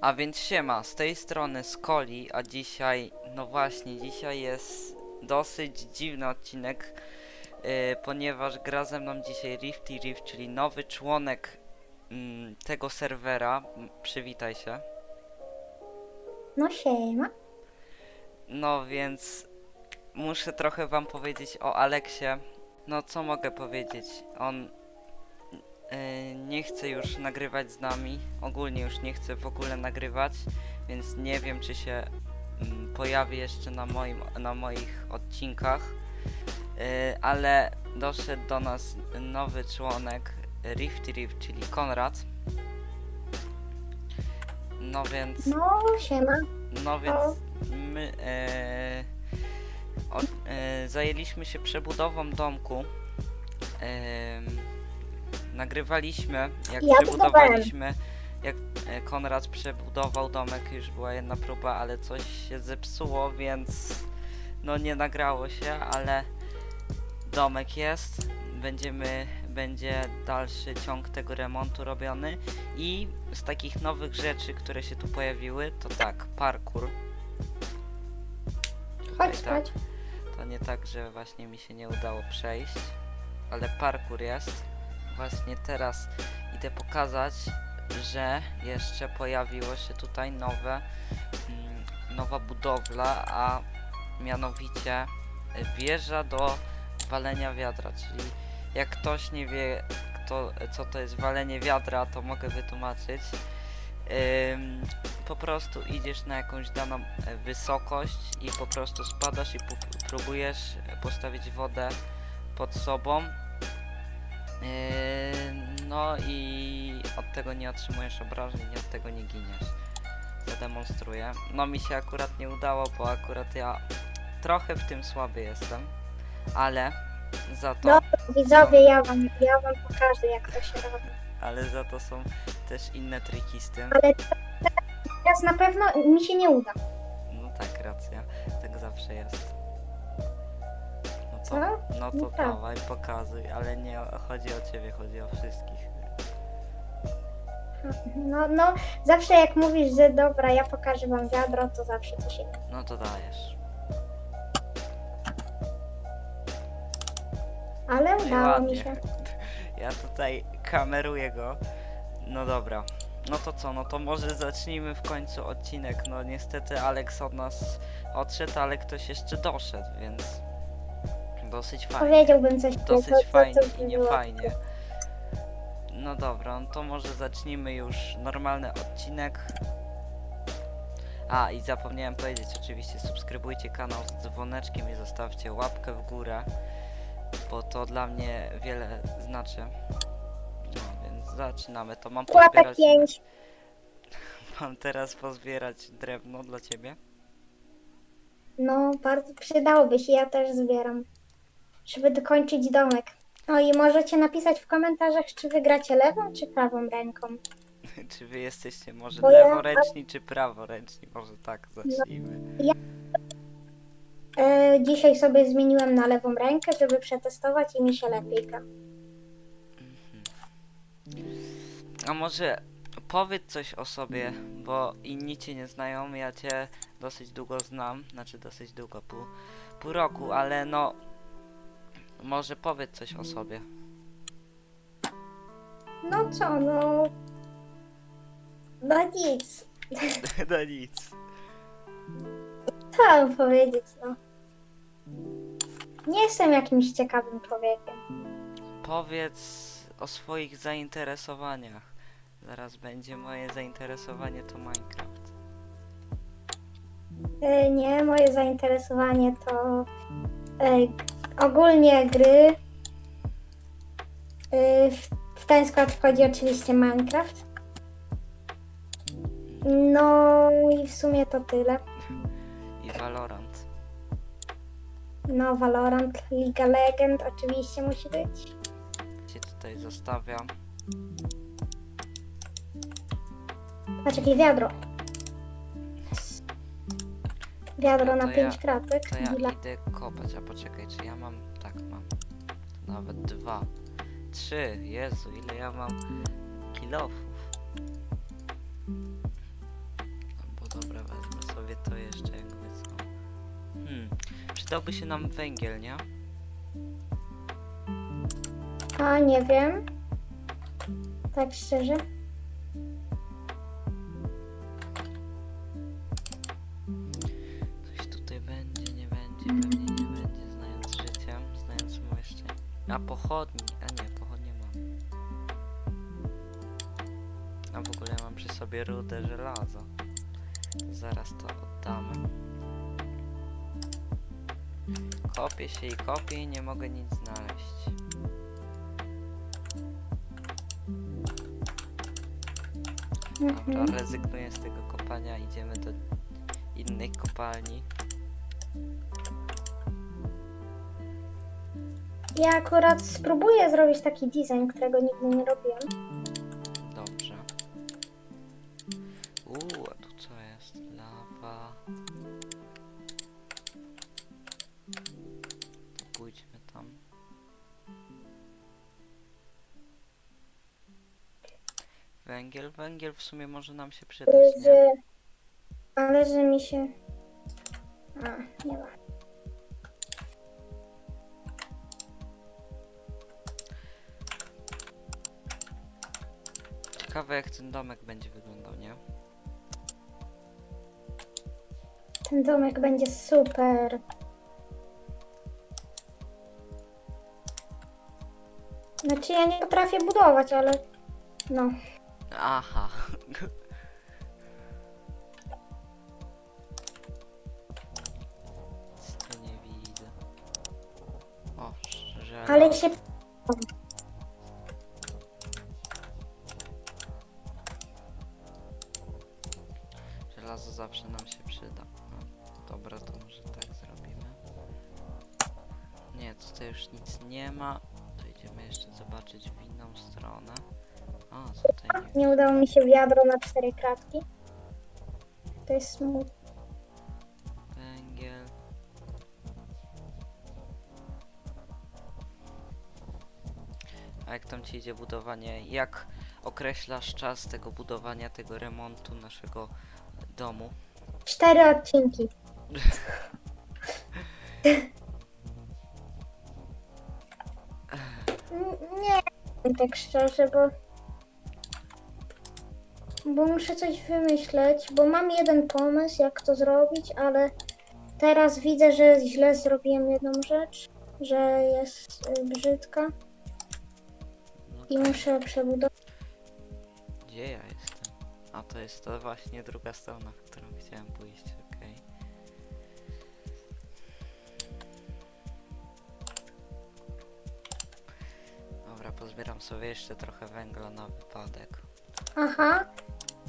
A więc siema, z tej strony Skoli, a dzisiaj, no właśnie, dzisiaj jest dosyć dziwny odcinek, yy, ponieważ gra ze mną dzisiaj Rifty Rift, czyli nowy członek mm, tego serwera. M, Przywitaj się. No siema. No więc muszę trochę wam powiedzieć o Aleksie. No co mogę powiedzieć? On yy, nie chce już nagrywać z nami. Ogólnie już nie chce w ogóle nagrywać, więc nie wiem czy się mm, pojawi jeszcze na moim na moich odcinkach. Yy, ale doszedł do nas nowy członek Rifty Rift, czyli Konrad. No więc No siema. no więc my e, o, e, zajęliśmy się przebudową domku. Em, nagrywaliśmy, jak Ja przebudowaliśmy, jak e, Konrad przebudował domek, już była jedna próba, ale coś się zepsuło, więc no nie nagrało się, ale domek jest. Będziemy, będzie dalszy ciąg tego remontu robiony i z takich nowych rzeczy, które się tu pojawiły, to tak, parkour. Tutaj Chodź tak, to nie tak, że właśnie mi się nie udało przejść, ale parkour jest. Właśnie teraz idę pokazać, że jeszcze pojawiło się tutaj nowe, mm, nowa budowla, a mianowicie wieża do walenia wiadra, czyli jak ktoś nie wie, kto, co to jest walenie wiadra, to mogę wytłumaczyć. Po prostu idziesz na jakąś daną e, wysokość i po prostu spadasz i próbujesz postawić wodę pod sobą. No i od tego nie otrzymujesz obrażeń i od tego nie giniesz. Zademonstruję. No mi się akurat nie udało, bo akurat ja trochę w tym słaby jestem, ale za to, No. Widzowie, ja wam, ja wam pokażę jak to się robi. ale za to są też inne triki z tym. Ale teraz na pewno mi się nie uda. No tak, racja. Tak zawsze jest. No to, Co? no to No tak. dawaj, pokazuj, ale nie o- chodzi o ciebie, chodzi o wszystkich. No, no, zawsze jak mówisz, że dobra, ja pokażę wam wiadro, to zawsze coś innego. No to dajesz. Ale No udało mi się. Ja tutaj kameruję go. No dobra. No to co, no to może zacznijmy w końcu odcinek. No niestety Alex od nas odszedł, ale ktoś jeszcze doszedł, więc dosyć fajnie. Powiedziałbym coś dosyć co- co- fajnie co by i nie było. fajnie. No dobra, no to może zacznijmy już normalny odcinek. A i zapomniałem powiedzieć, oczywiście subskrybujcie kanał z dzwoneczkiem i zostawcie łapkę w górę, bo to dla mnie wiele znaczy. No więc zaczynamy. To mam Łapek pozbierać, pięć. mam teraz pozbierać drewno dla ciebie. No, bardzo przydałoby się, ja też zbieram. Żeby dokończyć domek. O i możecie napisać w komentarzach, czy wygracie lewą, czy prawą ręką. czy wy jesteście może Bo ja- leworęczni, czy praworęczni? Może tak zacznijmy. E, dzisiaj sobie zmieniłem na lewą rękę, żeby przetestować i mi się lepiej gra. A może powiedz coś o sobie, bo inni cię nie znają, ja cię dosyć długo znam, znaczy dosyć długo, pół, pół roku, ale no może powiedz coś o sobie. No co, no... No nic. no nic. Co mam powiedzieć, no. Nie jestem jakimś ciekawym człowiekiem. Powiedz o swoich zainteresowaniach. Zaraz będzie moje zainteresowanie to Minecraft. E, nie, moje zainteresowanie to e, ogólnie gry. E, w, w ten skład wchodzi oczywiście Minecraft. No i w sumie to tyle. I Valorant. No, Valorant, Liga Legend oczywiście musi być. Cię tutaj zostawiam. Patrz, jakie wiadro. Wiadro No to na ja- pięć kratek. To ja Dla... idę kopać, a poczekaj, czy ja mam... Tak, mam. Nawet dwa. Trzy. Jezu, ile ja mam kilofów. Przydałby się nam węgiel, nie? A, nie wiem. Tak szczerze. Coś tutaj będzie, nie będzie, pewnie nie będzie, znając życie, znając moje szczęście. A pochodni, a nie, pochodnie mam. A w ogóle mam przy sobie rudę żelaza. To zaraz to oddamy. Kopię się i kopię i nie mogę nic znaleźć. Dobra, Mhm. rezygnuję z tego kopania, idziemy do innej kopalni. Ja akurat spróbuję zrobić taki design, którego nigdy nie robiłem. Węgiel, węgiel w sumie może nam się przydać, nie? Że... Ale że mi się... A, nie ma. Ciekawe jak ten domek będzie wyglądał, nie? Ten domek będzie super. Znaczy ja nie potrafię budować, ale no. Aha. Nic tu nie widzę. O, żelazo. Ale się nie udało mi się wiadro na cztery kratki. To jest smutne. węgiel. A jak tam ci idzie budowanie? Jak określasz czas tego budowania, tego remontu naszego domu? Cztery odcinki. N- Nie, tak szczerze, bo. Bo muszę coś wymyśleć, bo mam jeden pomysł, jak to zrobić, ale teraz widzę, że źle zrobiłem jedną rzecz, że jest y, brzydka i muszę przebudować. Gdzie ja jestem? A to jest to właśnie druga strona, w którą chciałem pójść, okej. Dobra, pozbieram sobie jeszcze trochę węgla na wypadek. Aha,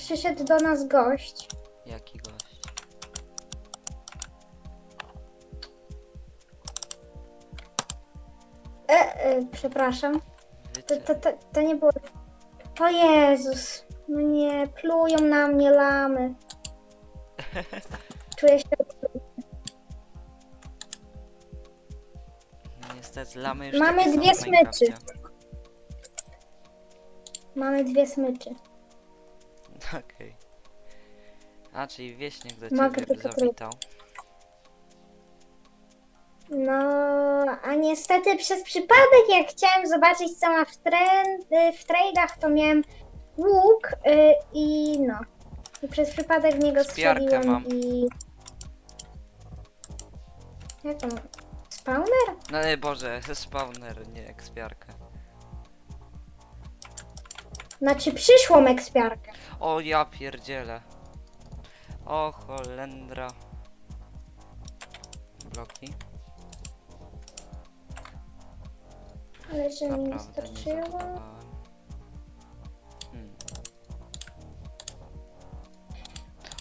przyszedł do nas gość. Jaki gość? E, e, przepraszam. To, Wycie... to, to, to nie było. O Jezus. No nie, plują na mnie lamy. Czuję się. Niestety, lamy już Mamy takie są dwie w Minecrafcie. smyczy. Mamy dwie smyczy. Okej. A, czyli wieśniak do Mogę ciebie tylko zawitał. No, a niestety przez przypadek, jak chciałem zobaczyć, co ma w, tren, y, w tradeach, to miałem łuk y, i no. I przez przypadek w niego Spiarkę strzeliłem mam. i. Jak to? Spawner? No ale Boże, spawner, nie ekspiarkę. Znaczy przyszłą ekspiarkę. O ja pierdzielę. O Holendra. Bloki. Ale że mi nie Naprawdę nie starczyło. zaplanowałem. Hmm.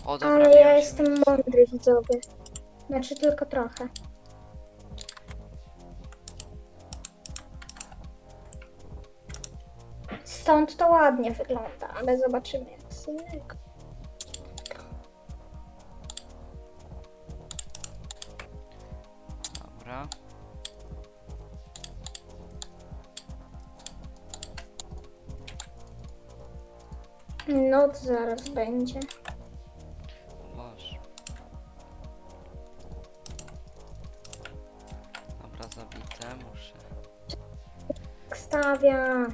O dobra, Ale ja jestem mądry widzowie. Znaczy tylko trochę. Stąd to ładnie wygląda, ale zobaczymy jak z innego. Dobra. Noc zaraz będzie. Boże. Dobra, zabite, muszę. Stawia.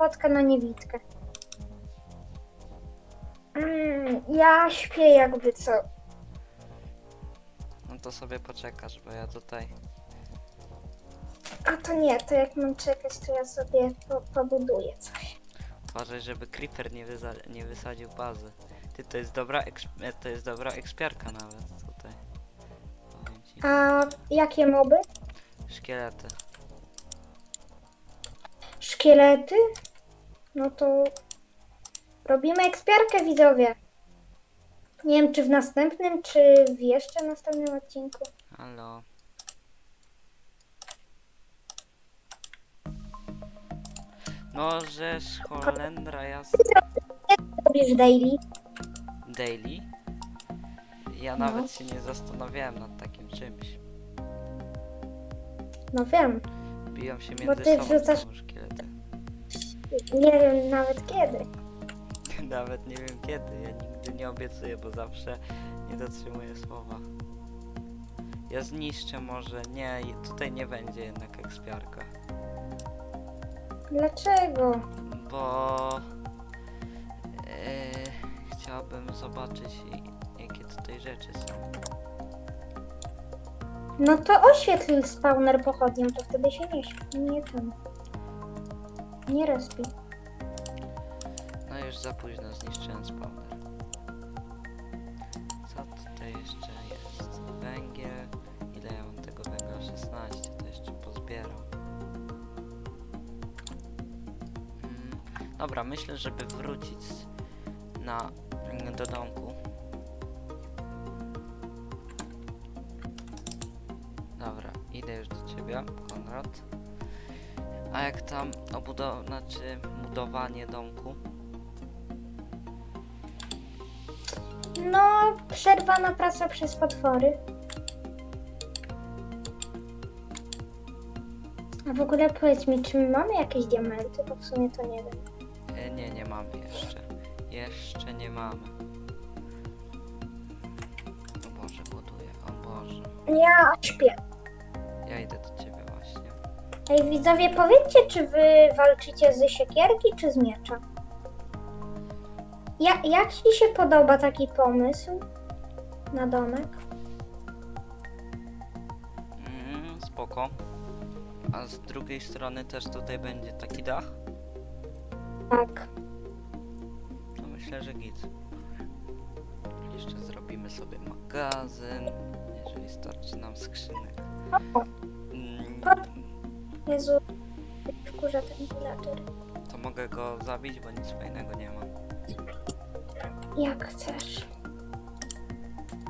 Potkę na niewidkę. Mm, ja śpię jakby co. No to sobie poczekasz, bo ja tutaj... A to nie, to jak mam czekać, to ja sobie po, pobuduję coś. Uważaj, żeby Creeper nie, wyza- nie wysadził bazy. Ty, to jest dobra, eks- to jest dobra ekspiarka nawet tutaj. Powiem ci. A jakie moby? Szkielety. Szkielety? No to robimy ekspiarkę widzowie. Nie wiem, czy w następnym, czy w jeszcze następnym odcinku. Halo. No, żeż Holendra jasna. Robisz daily. Daily? Ja No. nawet się nie zastanawiałem nad takim czymś. No wiem, Biją się Bo między ty sobą wrzucasz- szkielety. Nie wiem nawet kiedy. Nawet nie wiem kiedy, ja nigdy nie obiecuję, bo zawsze nie dotrzymuję słowa. Ja zniszczę może, nie, tutaj nie będzie jednak ekspiarka. Dlaczego? Bo yy, chciałbym zobaczyć i- jakie tutaj rzeczy są. No to oświetl spawner pochodnią, to wtedy się nie. Nie ten. Nie respi. No już za późno zniszczyłem spawner. Co tutaj jeszcze jest? Węgiel. Ile ja mam tego węgla? 16, to jeszcze pozbieram. Mm, dobra, myślę, żeby wrócić na, do domku. Dobra, idę już do ciebie, Konrad. A jak tam obudow... znaczy budowanie domku? No, przerwana praca przez potwory. A w ogóle powiedz mi, czy my mamy jakieś diamenty? Bo w sumie to nie wiem. E, nie, nie mamy jeszcze. Jeszcze nie mamy. O Boże, buduję. O Boże. Ja śpię. Ja idę do. Ej, widzowie, powiedzcie, czy wy walczycie z siekierki, czy z miecza? Ja, jak ci się podoba taki pomysł na domek? Mm, spoko. A z drugiej strony też tutaj będzie taki dach? Tak. No myślę, że git. Jeszcze zrobimy sobie magazyn, jeżeli starczy nam skrzynek. O, Mm, Jezu, wkurza ten villager. to mogę go zabić, bo nic fajnego nie ma. Jak chcesz.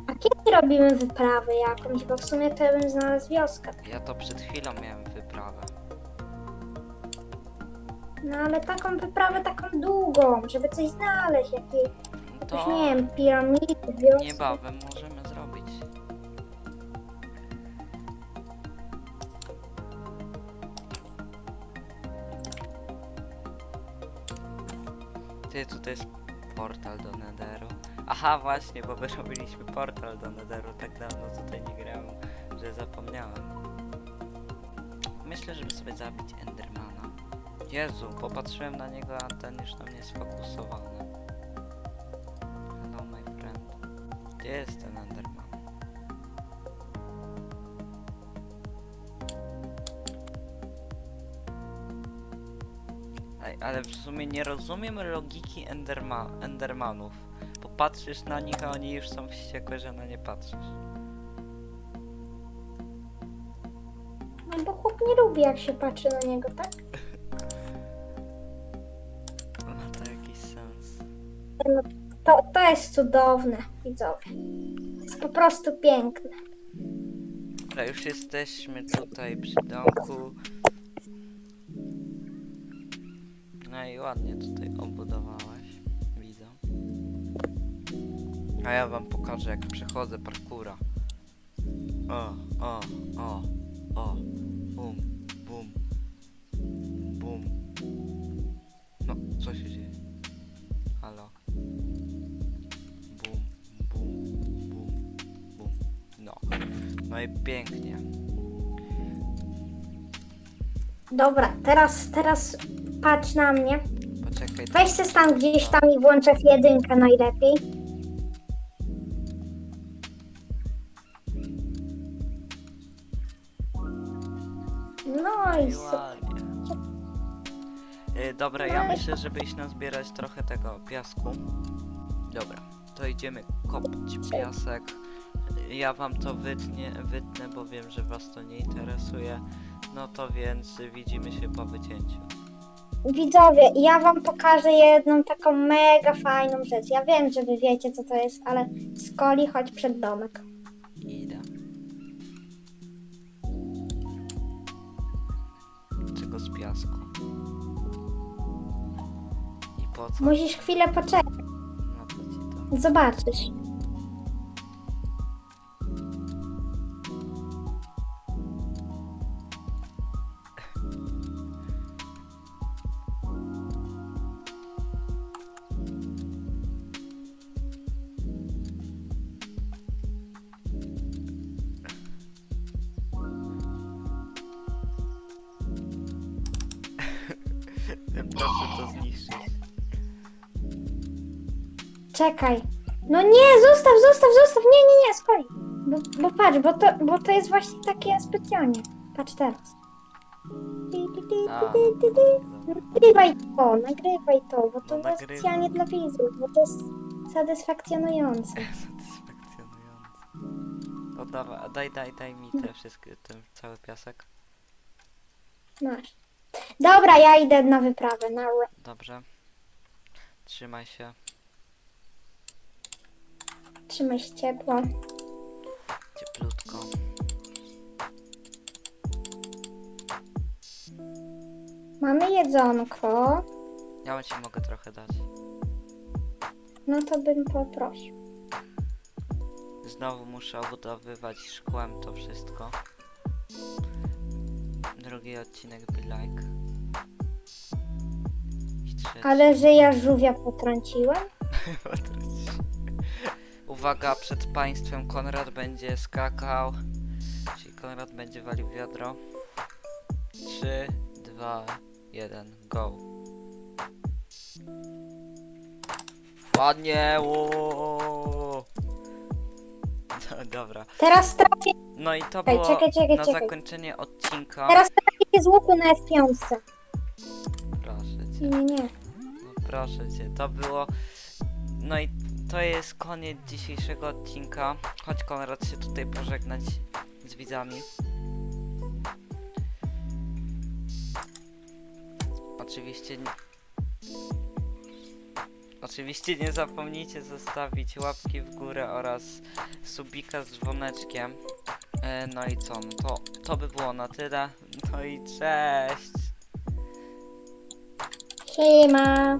A kiedy robimy wyprawę jakąś? Bo w sumie to ja bym znalazł wioskę. Ja to przed chwilą miałem wyprawę. No ale taką wyprawę, taką długą, żeby coś znaleźć, jakieś, No jakieś to nie wiem, piramidy, wioski. niebawem możemy Aha, właśnie, bo my robiliśmy portal do Netheru tak dawno tutaj nie grałem, że zapomniałem. Myślę, żeby sobie zabić Endermana. Jezu, popatrzyłem na niego, a ten już na mnie sfokusowany. Hello, my friend. Gdzie jest ten Enderman? Ej, ale w sumie nie rozumiem logiki Enderma Endermanów. Popatrzysz na nich, a oni już są wściekłe, że na nie patrzysz. No bo chłop nie lubi, jak się patrzy na niego, tak? Ma to jakiś sens. No, To, to jest cudowne, widzowie. To jest po prostu piękne. Dobra, już jesteśmy tutaj przy domku. No i ładnie tutaj obudowałaś, A ja wam pokażę jak przechodzę parkura. O, o, o, o, bum, bum, bum. No, co się dzieje? Halo? Bum, bum, bum, bum. No. No i pięknie. Dobra, teraz, teraz patrz na mnie. Poczekaj. Weź se stan gdzieś tam i włącz F1 najlepiej. Myślę, żeby iść nazbierać trochę tego piasku. Dobra, to idziemy kopać piasek. Ja wam to wytnie, wytnę, bo wiem, że was to nie interesuje. No to więc widzimy się po wycięciu. Widzowie, ja wam pokażę jedną taką mega fajną rzecz. Ja wiem, że wy wiecie co to jest, ale skoli chodź przed domek. Idę. Po co? Musisz chwilę poczekać, No to ci to. zobaczysz. Proszę to zniszczyć. Czekaj. No nie, zostaw, zostaw, zostaw. Nie, nie, nie, skoli. Bo, bo patrz, bo to, bo to jest właśnie takie specjalnie. Patrz teraz. Nagrywaj to, nagrywaj to, bo to No, jest nagrywam. specjalnie dla widzów, bo to jest satysfakcjonujące. Satysfakcjonujące. No dawaj, daj, daj, daj mi te wszystkie, ten cały piasek. Masz. Dobra, ja idę na wyprawę, na Dobrze. Trzymaj się. Trzymaj się ciepło. Cieplutko. Mamy jedzonko, Ja ci mogę trochę dać. no to bym poprosił. Znowu muszę obudowywać szkłem to wszystko. Drugi odcinek be like. I trzeci. Ale że ja żółwia potrąciłem? Uwaga, przed państwem Konrad będzie skakał. Czyli Konrad będzie walił wiadro. 3, 2, 1, go. Ładnie, ło. No, dobra. Teraz trafię, No i to Czekaj, było czekaj, czekaj, na czekaj. zakończenie odcinka. teraz trafię z łuku na F5. Proszę cię. Nie, nie, nie. No proszę cię, to było. No i to jest koniec dzisiejszego odcinka. Chodź Konrad się tutaj pożegnać z widzami. Oczywiście. nie- Oczywiście nie zapomnijcie zostawić łapki w górę oraz subika z dzwoneczkiem. E, no i co? No to, to by było na tyle. No i cześć! Siema.